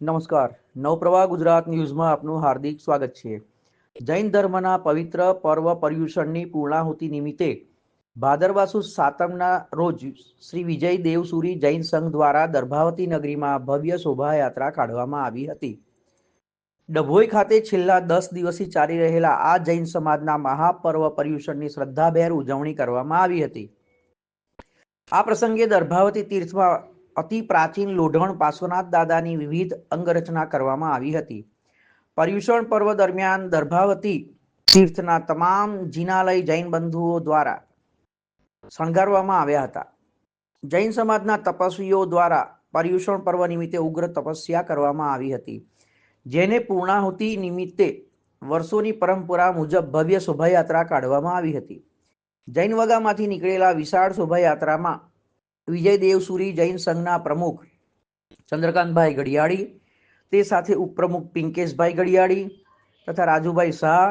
નમસ્કાર. નવપ્રવાહ ગુજરાત ન્યૂઝમાં આપનું હાર્દિક સ્વાગત છે. જૈન ધર્મના પવિત્ર પર્વ પર્યુષણની પૂર્ણાહુતિ નિમિત્તે ભાદરવાસુ સાતમના રોજ શ્રી વિજય દેવસુરી જૈન સંઘ દ્વારા દર્ભાવતી નગરીમાં ભવ્ય શોભાયાત્રા કાઢવામાં આવી હતી. ડભોઈ ખાતે છેલ્લા દસ દિવસથી ચાલી રહેલા આ જૈન સમાજના મહાપર્વ પર્યુષણની શ્રદ્ધાભેર ઉજવણી કરવામાં આવી હતી. આ પ્રસંગે દર્ભાવતી તીર્થમાં અતિ પ્રાચીન લોઢણ પાર્શ્વનાથ દાદાની વિવિધ અંગરચના કરવામાં આવી હતી. પર્યુષણ પર્વ દરમિયાન દર્ભાવતી તીર્થના તમામ જિનાલય જૈન બંધુઓ દ્વારા શણગારવામાં આવ્યા હતા. જૈન સમાજના તપસ્વીઓ દ્વારા પર્યુષણ પર્વ નિમિત્તે ઉગ્ર તપસ્યા કરવામાં આવી હતી. જેને પૂર્ણાહુતિ નિમિત્તે વર્ષોની પરંપરા મુજબ ભવ્ય શોભાયાત્રા કાઢવામાં આવી હતી. જૈન વગામાંથી નીકળેલા વિશાળ શોભાયાત્રામાં વિજયદેવ સુરી જૈન સંઘના પ્રમુખ ચંદ્રકાંતભાઈ ઘડિયાળી, તે સાથે ઉપપ્રમુખ પિંકેશભાઈ ઘડિયાળી તથા રાજુભાઈ શાહ,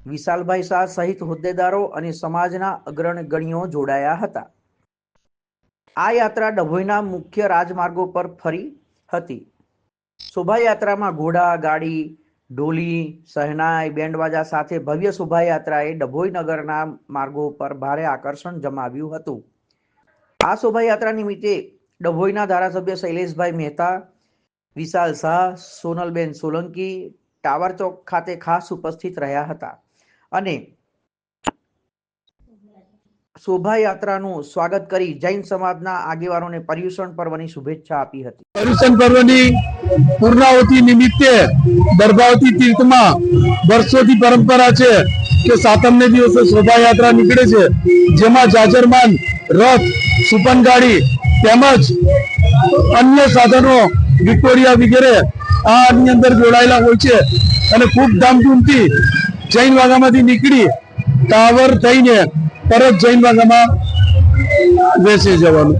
વિશાલભાઈ શાહ સહિત હોદ્દેદારો અને સમાજના અગ્રણીઓ જોડાયા હતા. આ યાત્રા ડભોઈના મુખ્ય રાજમાર્ગો પર ફરી હતી. શોભાયાત્રામાં ઘોડા, ગાડી ઢોલી શહેનાઈ બેન્ડવાજા સાથે ભવ્ય શોભાયાત્રાએ ડભોઈ નગરના માર્ગો પર ભારે આકર્ષણ જમાવ્યું હતું. આ શોભાયાત્રા નિમિત્તે ડભોઈના ધારાસભ્ય શૈલેષભાઈ મહેતા, વિશાલ શાહ, સોનલબેન સોલંકી ટાવર ચોક ખાતે ખાસ ઉપસ્થિત રહ્યા હતા. અને શોભાયાત્રાનું સ્વાગત કરી જૈન સમાજના આગેવાનોને પર્યુષણ પર્વની શુભેચ્છા આપી હતી. પર્યુષણ પર્વની પૂર્ણાવતી નિમિત્તે દર્ભાવતી તીર્થમાં વર્ષોથી પરંપરા છે કે સાતમને દિવસે શોભાયાત્રા નીકળે છે, જેમાં જાજરમાન, રથ સુપન ગાડી તેમજ અન્ય સાધનો વિક્ટોરિયા વગેરે આની અંદર જોડાયેલા હોય છે. અને ખૂબ ધામધૂમથી જૈન વાગામાંથી નીકળી ટાવર થઈને પરત જૈન વાગામાં બેસી જવાનું.